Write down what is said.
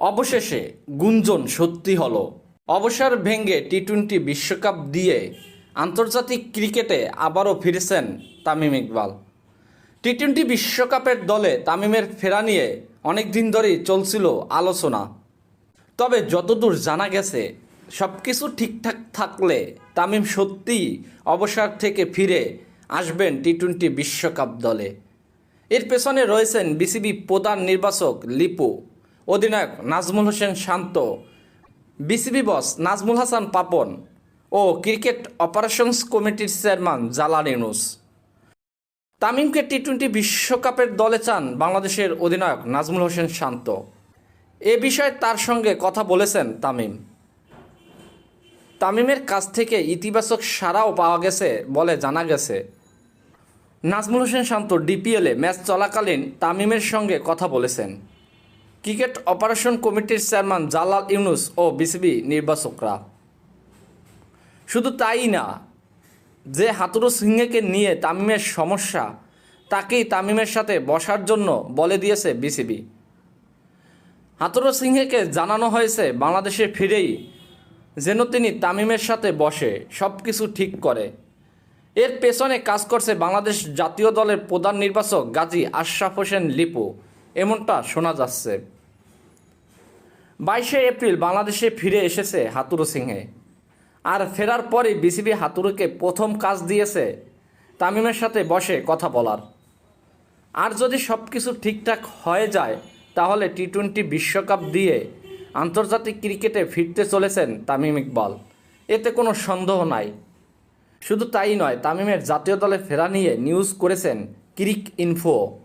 অবশেষে গুঞ্জন সত্যি হলো। অবসর ভেঙে টি টোয়েন্টি বিশ্বকাপ দিয়ে আন্তর্জাতিক ক্রিকেটে আবারও ফিরেছেন তামিম ইকবাল। টি টোয়েন্টি বিশ্বকাপের দলে তামিমের ফেরা নিয়ে অনেক দিন ধরেই চলছিল আলোচনা। তবে যতদূর জানা গেছে সব কিছু ঠিকঠাক থাকলে তামিম সত্যিই অবসর থেকে ফিরে আসবেন টি টোয়েন্টি বিশ্বকাপ দলে। এর পেছনে রয়েছেন বিসিবি প্রধান নির্বাচক লিপু। অধিনায়ক নাজমুল হোসেন শান্ত, বিসিবি বস নাজমুল হাসান পাপন ও ক্রিকেট অপারেশনস কমিটির চেয়ারম্যান জালাল ইউনুস। তামিমকে টি টোয়েন্টি বিশ্বকাপের দলে চান বাংলাদেশের অধিনায়ক নাজমুল হোসেন শান্ত। এ বিষয়ে তার সঙ্গে কথা বলেছেন তামিম। তামিমের কাছ থেকে ইতিবাচক সাড়াও পাওয়া গেছে বলে জানা গেছে। নাজমুল হোসেন শান্ত ডিপিএলে ম্যাচ চলাকালীন তামিমের সঙ্গে কথা বলেছেন। ক্রিকেট অপারেশন কমিটির চেয়ারম্যান জালাল ইউনুস ও বিসিবি নির্বাচকরা। শুধু তাই না, যে হাতুরু সিংহকে নিয়ে তামিমের সমস্যা, তাকেই তামিমের সাথে বসার জন্য বলে দিয়েছে বিসিবি। হাতুরু সিংহকে জানানো হয়েছে, বাংলাদেশে ফিরেই যেন তিনি তামিমের সাথে বসে সব কিছু ঠিক করে। এর পেছনে কাজ করছে বাংলাদেশ জাতীয় দলের প্রধান নির্বাচক গাজী আশরাফ হোসেন লিপু। এমনটা শোনা যাচ্ছে। বাইশে এপ্রিল বাংলাদেশে ফিরে এসেছে হাতুরু সিংহে। আর ফেরার পরই বিসিবি হাতুরুকে প্রথম কাজ দিয়েছে তামিমের সাথে বসে কথা বলার। আর যদি সব কিছু ঠিকঠাক হয়ে যায়, তাহলে টি টোয়েন্টি বিশ্বকাপ দিয়ে আন্তর্জাতিক ক্রিকেটে ফিরতে চলেছেন তামিম ইকবাল। এতে কোনো সন্দেহ নাই। শুধু তাই নয়, তামিমের জাতীয় দলে ফেরা নিয়ে নিউজ করেছেন ক্রিক ইনফো।